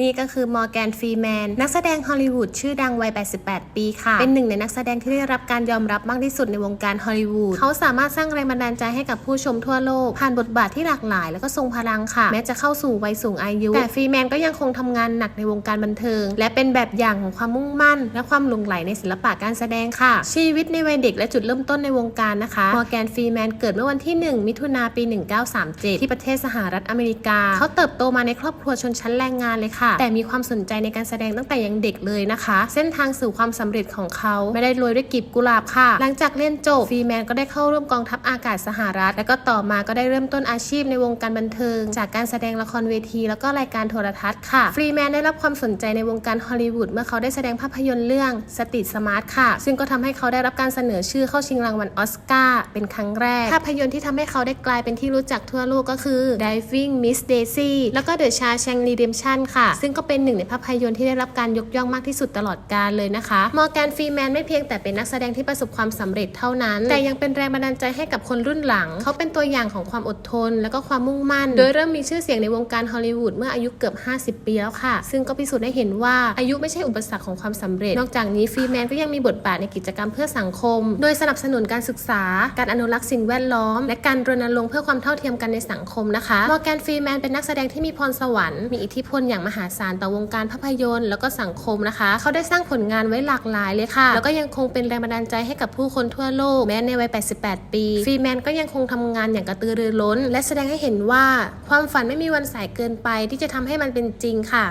นี่ก็คือมอร์แกนฟรีแมนนักแสดงฮอลลีวูดชื่อดังวัย 88 ปีค่ะ เป็นหนึ่งในนักแสดงที่ได้รับการยอมรับมากที่สุดในวงการฮอลลีวูดเขาสามารถสร้างแรงบันดาลใจให้กับผู้ชมทั่วโลก ผ่านบทบาทที่หลากหลาย แล้วก็ทรงพลังค่ะ แม้จะเข้าสู่วัยสูงอายุ แต่ฟรีแมนก็ยังคงทำงานหนักในวงการบันเทิง และเป็นแบบอย่างของความมุ่งมั่น และความหลงใหลในศิลปะการแสดงค่ะ ชีวิตในวัยเด็กและจุดเริ่มต้นในวงการนะคะมอร์แกนฟรีแมนเกิดเมื่อวันที่ 1 มิถุนาปี 1937 ที่ประเทศสหรัฐอเมริกา เขาเติบโตมาในครอบครัวชนชั้นแรงงานเลยค่ะแต่มีความสนใจในการแสดงตั้งแต่ยังเด็กเลยนะคะ เส้นทางสู่ความสำเร็จของเขาไม่ได้โรยด้วยกีบกุหลาบค่ะ หลังจากเรียนจบฟรีแมนก็ได้เข้าร่วมกองทัพอากาศสหรัฐ และก็ต่อมาก็ได้เริ่มต้นอาชีพในวงการบันเทิง จากการแสดงละครเวที แล้วก็รายการโทรทัศน์ค่ะ ฟรีแมนได้รับความสนใจในวงการฮอลลีวูดเมื่อเขาได้แสดงภาพยนตร์เรื่องสติสมาร์ทค่ะ ซึ่งก็ทำให้เขาได้รับการเสนอชื่อเข้าชิงรางวัลออสการ์เป็นครั้งแรก ภาพยนตร์ที่ทำให้เขาได้กลายเป็นที่รู้จักทั่วโลกก็คือ Diving Miss Daisy แล้วก็ The Shawshank Redemption ค่ะซึ่งก็เป็นหนึ่งในภาพยนตร์ที่ได้รับการยกย่องมากที่สุดตลอดกาลเลยนะคะ มอร์แกนฟรีแมนไม่เพียงแต่เป็นนักแสดงที่ประสบความสำเร็จเท่านั้น แต่ยังเป็นแรงบันดาลใจให้กับคนรุ่นหลัง เขาเป็นตัวอย่างของความอดทน และก็ความมุ่งมั่น โดยเริ่มมีชื่อเสียงในวงการฮอลลีวูดเมื่ออายุเกือบ 50 ปีแล้วค่ะ ซึ่งก็พิสูจน์ให้เห็นว่าอายุไม่ใช่อุปสรรคของความสำเร็จ นอกจากนี้ฟรีแมนก็ยังมีบทบาทในกิจกรรมเพื่อสังคม โดยสนับสนุนการศึกษา การอนุรักษ์สิ่งแวดล้อม และการรณรงค์เพื่อความเท่าเทียมกันในสังคมนะคะ มอร์แกนฟรีแมนเป็นนักแสดงที่มีพรสวรรค์ มีอิทธิพลอย่างมหาศาลต่อวงการภาพยนตร์แล้วก็สังคมนะคะ เขาได้สร้างผลงานไว้หลากหลายเลยค่ะ แล้วก็ยังคงเป็นแรงบันดาลใจให้กับผู้คนทั่วโลก แม้ในวัย 88 ปี ฟรีแมนก็ยังคงทำงานอย่างกระตือรือร้น และแสดงให้เห็นว่าความฝันไม่มีวันสายเกินไปที่จะทำให้มันเป็นจริงค่ะ